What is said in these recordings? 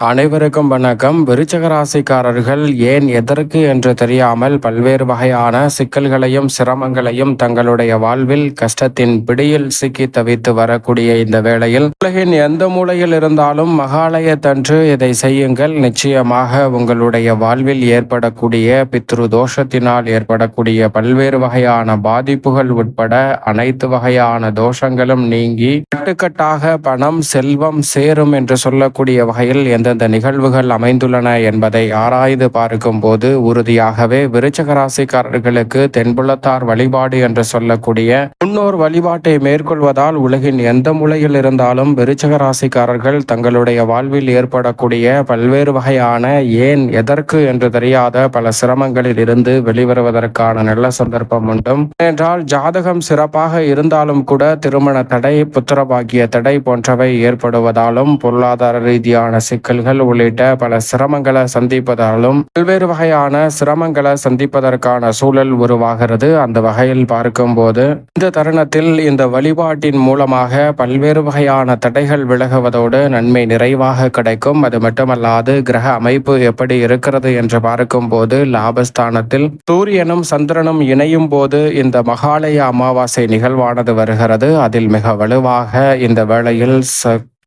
அனைவருக்கும் வணக்கம். விருச்சக ராசிக்காரர்கள் ஏன் எதற்கு என்று தெரியாமல் பல்வேறு வகையான சிக்கல்களையும் சிரமங்களையும் தங்களுடைய வாழ்வில் கஷ்டத்தின் பிடியில் சிக்கி தவித்து வரக்கூடிய இந்த வேளையில் உலகின் எந்த மூலையில் இருந்தாலும் மகாலயத்தன்று இதை செய்யுங்கள். நிச்சயமாக உங்களுடைய வாழ்வில் ஏற்படக்கூடிய பித்ரு தோஷத்தினால் ஏற்படக்கூடிய பல்வேறு வகையான பாதிப்புகள் உட்பட அனைத்து வகையான தோஷங்களும் நீங்கி கட்டுக்கட்டாக பணம் செல்வம் சேரும் என்று சொல்லக்கூடிய வகையில் எந்த எந்தெந்த நிகழ்வுகள் அமைந்துள்ளன என்பதை ஆராய்ந்து பார்க்கும் போது உறுதியாகவே விருச்சக ராசிக்காரர்களுக்கு தென்புலத்தார் வழிபாடு என்று சொல்லக்கூடிய முன்னோர் வழிபாட்டை மேற்கொள்வதால் உலகின் எந்த மூலையில் இருந்தாலும் விருச்சக ராசிக்காரர்கள் தங்களுடைய வாழ்வில் ஏற்படக்கூடிய பல்வேறு வகையான ஏன் எதற்கு என்று தெரியாத பல சிரமங்களில் இருந்து வெளிவருவதற்கான நல்ல சந்தர்ப்பம் உண்டும். என்றால் ஜாதகம் சிறப்பாக இருந்தாலும் கூட திருமண தடை புத்திரபாகிய தடை போன்றவை ஏற்படுவதாலும் பொருளாதார ரீதியான சிக்கல் சிக்கல்கள் உள்ளிட்ட பல சிரமங்களை சந்திப்பதாலும் பல்வேறு வகையான சிரமங்களை சந்திப்பதற்கான சூழல் உருவாகிறது. அந்த வகையில் பார்க்கும்போது இந்த தருணத்தில் இந்த வழிபாட்டின் மூலமாக பல்வேறு வகையான தடைகள் விலகுவதோடு நன்மை நிறைவாக கிடைக்கும். அது மட்டுமல்லாது கிரக அமைப்பு எப்படி இருக்கிறது என்று பார்க்கும்போது லாபஸ்தானத்தில் சூரியனும் சந்திரனும் இணையும் போது இந்த மகாலய அமாவாசை நிகழ்வானது வருகிறது. அதில் மிக வலுவாக இந்த வேளையில்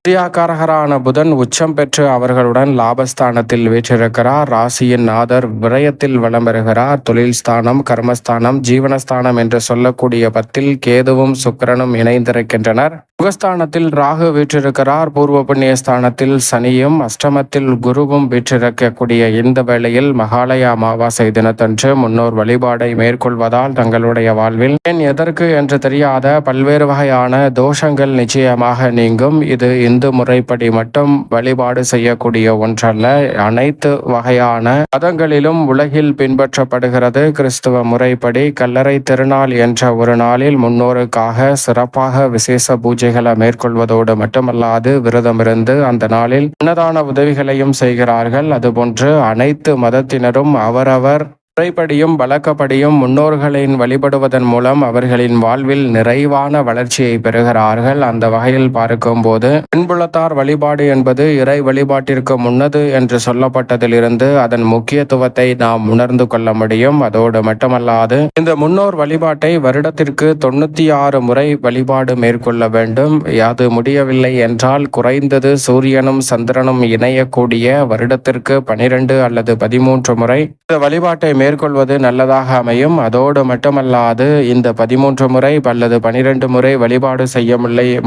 வித்யாகாரகரான புதன் உச்சம் பெற்று அவர்களுடன் லாபஸ்தானத்தில் வீற்றிருக்கிறார். ராசியின் நாதர் விரயத்தில் வளம் பெறுகிறார். தொழில் ஸ்தானம் கர்மஸ்தானம் ஜீவனஸ்தானம் என்று சொல்லக்கூடிய பத்தில் கேதுவும் சுக்கரனும் இணைந்திருக்கின்றனர். முகஸ்தானத்தில் ராகு வீற்றிருக்கிறார். பூர்வ புண்ணிய ஸ்தானத்தில் சனியும் அஷ்டமத்தில் குருவும் வீற்றிருக்கக்கூடிய இந்த வேளையில் மகாலய அமாவாசை தினத்தன்று முன்னோர் வழிபாடை மேற்கொள்வதால் தங்களுடைய வாழ்வில் ஏன் எதற்கு என்று தெரியாத பல்வேறு வகையான தோஷங்கள் நிச்சயமாக நீங்கும். இது இந்து முறைப்படி மட்டும் வழிபாடு செய்யக்கூடிய ஒன்றல்ல. அனைத்து வகையான மதங்களிலும் உலகில் பின்பற்றப்படுகிறது கிறிஸ்துவ முறைப்படி. கல்லறை திருநாள் என்ற ஒரு நாளில் முன்னோருக்காக சிறப்பாக விசேஷ பூஜைகளை மேற்கொள்வதோடு மட்டுமல்லாது விரதமிருந்து அந்த நாளில் அன்னதான உதவிகளையும் செய்கிறார்கள். அதுபோன்று அனைத்து மதத்தினரும் அவரவர் முறைப்படியும் வழக்கப்படியும் முன்னோர்களின் வழிபடுவதன் மூலம் அவர்களின் வாழ்வில் நிறைவான வளர்ச்சியை பெறுகிறார்கள். அந்த வகையில் பார்க்கும்போது பின்புலத்தார் வழிபாடு என்பது இறை வழிபாட்டிற்கு முன்னது என்று சொல்லப்பட்டதிலிருந்து அதன் முக்கியத்துவத்தை நாம் உணர்ந்து கொள்ள முடியும். அதோடு மட்டுமல்லாது இந்த முன்னோர் வழிபாட்டை வருடத்திற்கு தொண்ணூத்தி ஆறு முறை வழிபாடு மேற்கொள்ள வேண்டும். அது முடியவில்லை என்றால் குறைந்தது சூரியனும் சந்திரனும் இணையக்கூடிய வருடத்திற்கு பனிரெண்டு அல்லது பதிமூன்று முறை இந்த வழிபாட்டை மேற்கொள்வது நல்லதாக அமையும். அதோடு மட்டுமல்லாது இந்த பதிமூன்று முறை அல்லது பனிரெண்டு முறை வழிபாடு செய்ய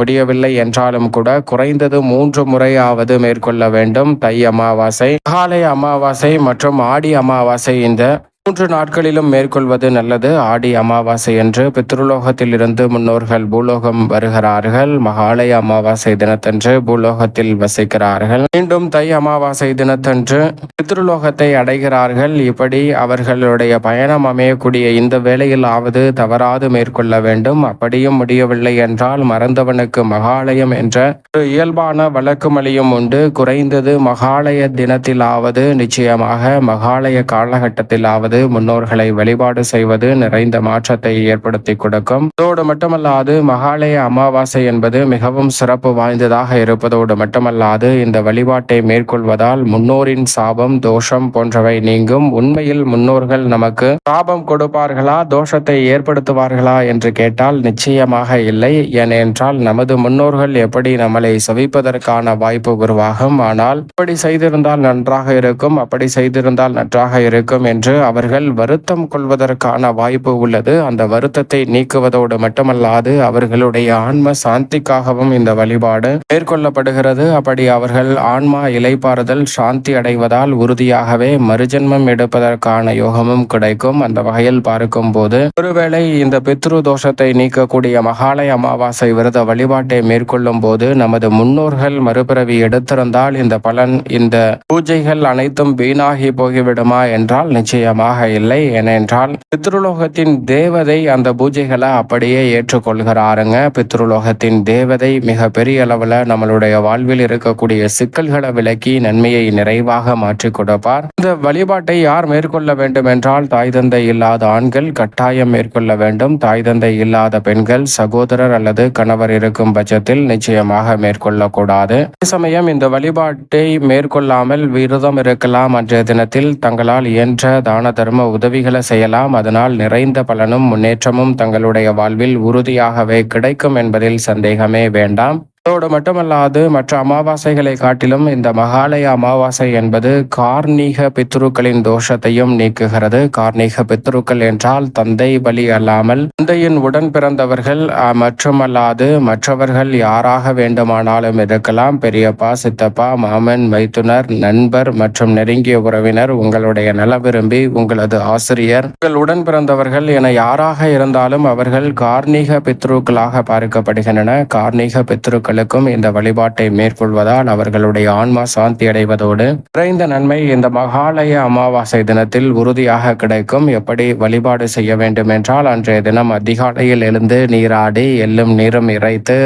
முடியவில்லை என்றாலும் கூட குறைந்தது மூன்று முறையாவது மேற்கொள்ள வேண்டும். தை அமாவாசை காலை அமாவாசை மற்றும் ஆடி அமாவாசை இந்த மூன்று நாட்களிலும் மேற்கொள்வது நல்லது. ஆடி அமாவாசை என்று பித்ருலோகத்தில் இருந்து முன்னோர்கள் பூலோகம் வருகிறார்கள். மகாலய அமாவாசை தினத்தன்று பூலோகத்தில் வசிக்கிறார்கள். மீண்டும் தை அமாவாசை தினத்தன்று பித்ருலோகத்தை அடைகிறார்கள். இப்படி அவர்களுடைய பயணம் அமையக்கூடிய இந்த வேளையிலாவது தவறாது மேற்கொள்ள வேண்டும். அப்படியும் முடியவில்லை என்றால் மறந்தவனுக்கு மகாலயம் என்ற ஒரு இயல்பான வழக்குமொழியும் உண்டு. குறைந்தது மகாலய தினத்திலாவது நிச்சயமாக மகாலய காலகட்டத்திலாவது செய்வது முன்னோர்களை வழிபாடு செய்வது நிறைந்த மாற்றத்தை ஏற்படுத்தி கொடுக்கும். அதோடு மட்டுமல்லாது மகாலய அமாவாசை என்பது மிகவும் சிறப்பு வாய்ந்ததாக இருப்பதோடு மட்டுமல்லாது இந்த வழிபாட்டை மேற்கொள்வதால் முன்னோரின் சாபம் தோஷம் போன்றவை நீங்கும். உண்மையில் முன்னோர்கள் நமக்கு சாபம் கொடுப்பார்களா தோஷத்தை ஏற்படுத்துவார்களா என்று கேட்டால் நிச்சயமாக இல்லை. ஏனென்றால் நமது முன்னோர்கள் எப்படி நம்மளை சவிப்பதற்கான வாய்ப்பு உருவாகும். ஆனால் இப்படி செய்திருந்தால் நன்றாக இருக்கும் அப்படி செய்திருந்தால் நன்றாக இருக்கும் என்று அவர் அவர்கள் வருத்தம் கொள்வதற்கான வாய்ப்பு உள்ளது. அந்த வருத்தத்தை நீக்குவதோடு மட்டுமல்லாது அவர்களுடைய ஆன்ம சாந்திக்காகவும் இந்த வழிபாடு மேற்கொள்ளப்படுகிறது. அப்படி அவர்கள் ஆன்மா இலைப்பாறுதல் சாந்தி அடைவதால் உறுதியாகவே மறுஜன்மம் எடுப்பதற்கான யோகமும் கிடைக்கும். அந்த வகையில் பார்க்கும் போது ஒருவேளை இந்த பித்ரு தோஷத்தை நீக்கக்கூடிய மகாலய அமாவாசை விரத வழிபாட்டை மேற்கொள்ளும் போது நமது முன்னோர்கள் மறுபிறவி எடுத்திருந்தால் இந்த பலன் இந்த பூஜைகள் அனைத்தும் வீணாகி போய்விடுமா என்றால் நிச்சயமாக நிச்சயமாக இல்லை. ஏனென்றால் பித்ருலோகத்தின் தேவதை அந்த பூஜைகளை அப்படியே ஏற்றுக்கொள்கிறாருங்க. பித்ருலோகத்தின் தேவதை மிக பெரிய அளவில் நம்மளுடைய வாழ்வில் இருக்கக்கூடிய சிக்கல்களை விலக்கி நன்மையை நிறைவாக மாற்றி கொடுப்பார். இந்த வழிபாட்டை யார் மேற்கொள்ள வேண்டும் என்றால் தாய் தந்தை இல்லாத ஆண்கள் கட்டாயம் மேற்கொள்ள வேண்டும். தாய் தந்தை இல்லாத பெண்கள் சகோதரர் அல்லது கணவர் இருக்கும் பட்சத்தில் நிச்சயமாக மேற்கொள்ளக்கூடாது. அதே சமயம் இந்த வழிபாட்டை மேற்கொள்ளாமல் விரதம் இருக்கலாம். அன்றைய தினத்தில் தங்களால் இயன்ற தான தர்ம உதவிகளை செய்யலாம். அதனால் நிறைந்த பலனும் முன்னேற்றமும் தங்களுடைய வாழ்வில் உறுதியாகவே கிடைக்கும் என்பதில் சந்தேகமே வேண்டாம். அதோடு மட்டுமல்லாது மற்ற அமாவாசைகளை காட்டிலும் இந்த மகாலய அமாவாசை என்பது கார்ணீக பித்ருக்களின் தோஷத்தையும் நீக்குகிறது. கார்ணீக பித்ருக்கள் என்றால் தந்தை வழி அல்லாமல் தந்தையின் உடன் பிறந்தவர்கள் மற்றுமல்லாது மற்றவர்கள் யாராக வேண்டுமானாலும் இருக்கலாம். பெரியப்பா சித்தப்பா மாமன் மைத்துனர் நண்பர் மற்றும் நெருங்கிய உறவினர் உங்களுடைய நல விரும்பி உங்களது ஆசிரியர் உங்கள் உடன் பிறந்தவர்கள் என யாராக இருந்தாலும் அவர்கள் கார்ணீக பித்ருக்களாக பார்க்கப்படுகின்றன. கார்ணீக பித்ருக்களுக்கும் இந்த வழிபாட்டை மேற்கொள்வதால் அவர்களுடைய ஆன்மா சாந்தி அடைவதோடு குறைந்த நன்மை இந்த மகாலய அமாவாசை தினத்தில் உறுதியாக கிடைக்கும். எப்படி வழிபாடு செய்ய வேண்டும் என்றால் அன்றைய தினம் அதிகாலையில் எழுந்து நீராடி எள்ளும் நீரும் இறைத்து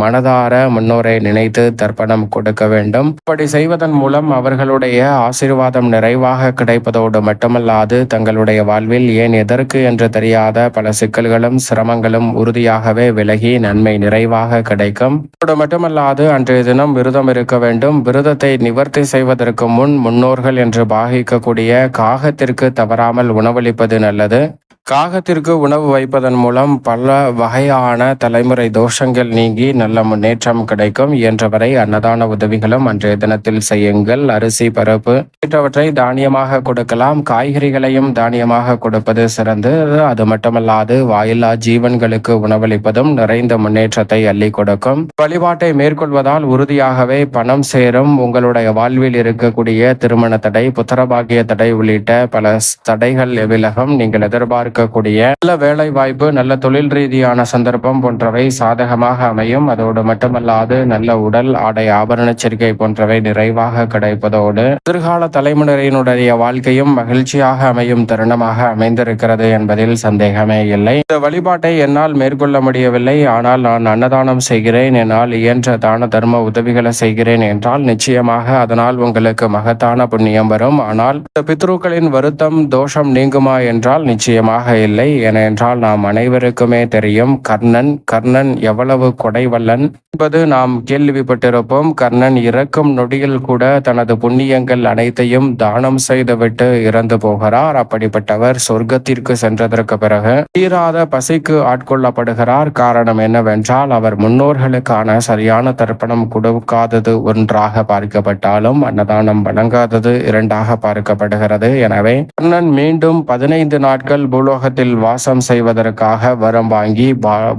மனதார முன்னோரை நினைத்து தர்ப்பணம் கொடுக்க வேண்டும். இப்படி செய்வதன் மூலம் அவர்களுடைய ஆசீர்வாதம் நிறைவாக கிடைப்பதோடு மட்டுமல்லாது தங்களுடைய வாழ்வில் ஏன் எதற்கு என்று தெரியாத பல சிக்கல்களும் சிரமங்களும் உறுதியாகவே விலகி நன்மை நிறைவாக கிடைக்கும். அதோடு மட்டுமல்லாது அன்றைய தினம் விரதம் இருக்க வேண்டும். விரதத்தை நிவர்த்தி செய்வதற்கு முன் முன்னோர்கள் என்று பாகிக்கக்கூடிய காகத்திற்கு தவறாமல் உணவளிப்பது நல்லது. காகத்திற்கு உணவு வைப்பதன் மூலம் பல வகையான தலைமுறை தோஷங்கள் நீங்கி நல்ல முன்னேற்றம் கிடைக்கும். இயன்றவரை அன்னதான உதவிகளும் அன்றைய தினத்தில் செய்யுங்கள். அரிசி பருப்பு மற்றவற்றை தானியமாக கொடுக்கலாம். காய்கறிகளையும் தானியமாக கொடுப்பது சிறந்தது அது மட்டுமல்லாது வாயில்லா ஜீவன்களுக்கு உணவளிப்பதும் நிறைந்த முன்னேற்றத்தை அள்ளி கொடுக்கும். வழிபாட்டை மேற்கொள்வதால் உறுதியாகவே பணம் சேரும். உங்களுடைய வாழ்வில் இருக்கக்கூடிய திருமண தடை புத்திரபாகிய தடை உள்ளிட்ட பல தடைகள் விலகம். நீங்கள் எதிர்பார்க்கக்கூடிய நல்ல வேலை வாய்ப்பு நல்ல தொழில் ரீதியான சந்தர்ப்பம் போன்றவை சாதகமாக அமையும். அதோடு மட்டுமல்லாது நல்ல உடல் ஆடை ஆபரணச்சரிக்கை போன்றவை நிறைவாக கிடைப்பதோடு எதிர்கால தலைமுறையினுடைய வாழ்க்கையும் மகிழ்ச்சியாக அமையும் தருணமாக அமைந்திருக்கிறது என்பதில் சந்தேகமே இல்லை. இந்த வழிபாட்டை என்னால் மேற்கொள்ள முடியவில்லை. ஆனால் நான் அன்னதானம் செய்கிறேன். என்னால் இயன்ற தான தர்ம உதவிகளை செய்கிறேன் என்றால் நிச்சயமாக அதனால் உங்களுக்கு மகத்தான புண்ணியம் வரும். ஆனால் இந்த பித்ருக்களின் வருத்தம் தோஷம் நீங்குமா என்றால் நிச்சயமாக இல்லை. ஏனென்றால் நாம் அனைவருக்குமே தெரியும் கர்ணன் கர்ணன் எவ்வளவு கொடைவல்லன் என்பது நாம் கேள்விப்பட்டிருப்போம். கர்ணன் இறக்கும் நொடியில் கூட தனது புண்ணியங்கள் அனைத்தையும் தானம் செய்துவிட்டு இறந்து போகிறார். அப்படிப்பட்டவர் சொர்க்கத்திற்கு சென்றதற்கு பிறகு தீராத பசிக்கு ஆட்கொள்ளப்படுகிறார். காரணம் என்னவென்றால் அவர் முன்னோர்களுக்கான சரியான தர்ப்பணம் கொடுக்காதது ஒன்றாக பார்க்கப்பட்டாலும் அன்னதானம் வழங்காதது இரண்டாக பார்க்கப்படுகிறது. எனவே கர்ணன் மீண்டும் பதினைந்து நாட்கள் பூலோகத்தில் வாசம் செய்வதற்காக வரம் வாங்கி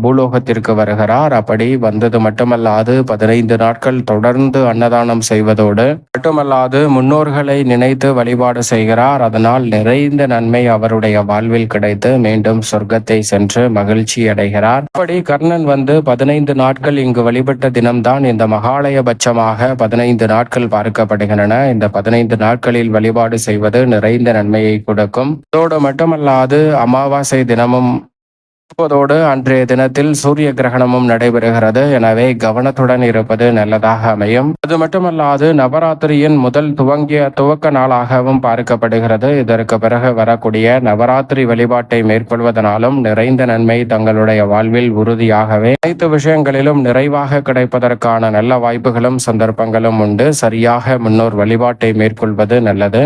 பூலோகத்திற்கு வருகிறார். அப்படி வந்தது மட்டுமல்லாது பதினைந்து நாட்கள் தொடர்ந்து அன்னதானம் செய்வதோடு மட்டுமல்லாது முன்னோர்களை நினைத்து வழிபாடு செய்கிறார். அதனால் நிறைந்த நன்மை அவருடைய வாழ்வில் கிடைத்து மீண்டும் சொர்க்கத்தை சென்று மகிழ்ச்சி அடைகிறார். அப்படி கர்ணன் வந்து பதினைந்து நாட்கள் இங்கு வழி வழிபட்ட தினம்தான் இந்த மகாலயபட்சமாக பதினைந்து நாட்கள் பார்க்கப்படுகின்றன. இந்த பதினைந்து நாட்களில் வழிபாடு செய்வது நிறைந்த நன்மையை கொடுக்கும். அதோடு மட்டுமல்லாது அமாவாசை தினமும் இருப்பதோடு அன்றைய தினத்தில் சூரிய கிரகணமும் நடைபெறுகிறது. எனவே கவனத்துடன் இருப்பது நல்லதாக அமையும். அது மட்டுமல்லாது நவராத்திரியின் முதல் துவங்கிய துவக்க நாளாகவும் பார்க்கப்படுகிறது. இதற்கு பிறகு வரக்கூடிய நவராத்திரி வழிபாட்டை மேற்கொள்வதனாலும் நிறைந்த நன்மை தங்களுடைய வாழ்வில் உறுதியாகவே அனைத்து விஷயங்களிலும் நிறைவாக கிடைப்பதற்கான நல்ல வாய்ப்புகளும் சந்தர்ப்பங்களும் உண்டு. சரியாக முன்னோர் வழிபாட்டை மேற்கொள்வது நல்லது.